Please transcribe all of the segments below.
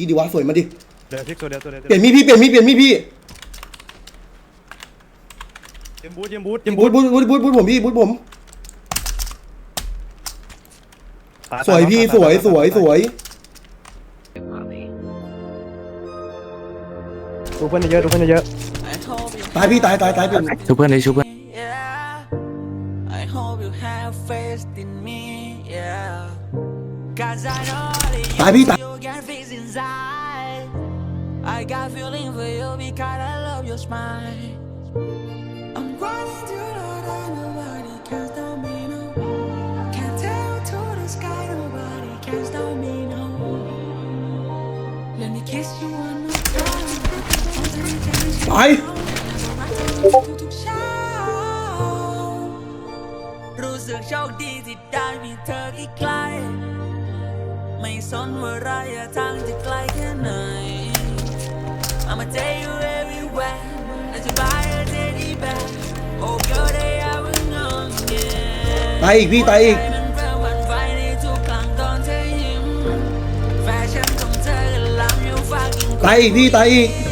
ทีดีวะสวยมาดิเดี๋ยวพลิกตัวเดียวตัวเดียวเปลี่ยนมีดพี่เปลี่ยนมีดเปลี่ยนมีดพี่เจมบูทเจมบูทเจมบูบูททบูทบูทบูทบูทผมพี่บูทผมตาสวยพี่ตาสวยตาสวยสวย ดูเพื่อนเยอะดูเพื่อนเยอะตายพี่ตายตายตายเป็นชุบเพื่อนเลยชุบเพื่อน Yeah, I hope you have faith in me. Yeah, cause I know that ตายพี่ตาย you can fix inside. I got feeling for you because I love your smile. I'm running through the night, nobody can stop me no. Can't tell to the sky, nobody can stop me no. Let me kiss you one more time. ตาย ทุกๆเช้ารู้สึกโชคดีที่ได้มีเธอใกล้ๆไม่ สนว่าระยะทางจะไกลแค่ไหน I'ma take you everywhere และจะ buy a teddy bear Oh girl they are young yeah ตายอีกพี่ตายอีกใจมันเริ่มหวั่นไหวในทุกครั้งตอนเธอยิ้มแฟชั่นของเธอก็ล้ำอยู่ฝากยิ่งกว่าตายอีกพี่ตายอีก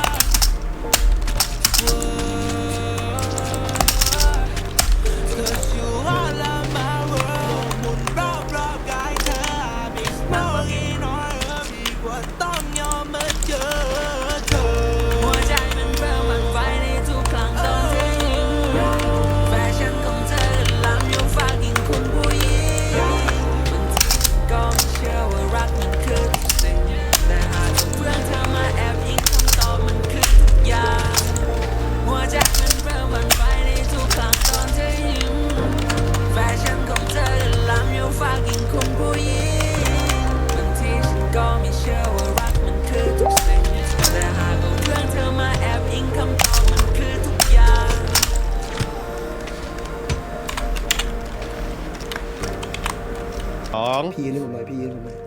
สองพี่ยืนให้ผมหน่อยพี่ยืนให้ผมหน่อย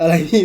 อะไรพี่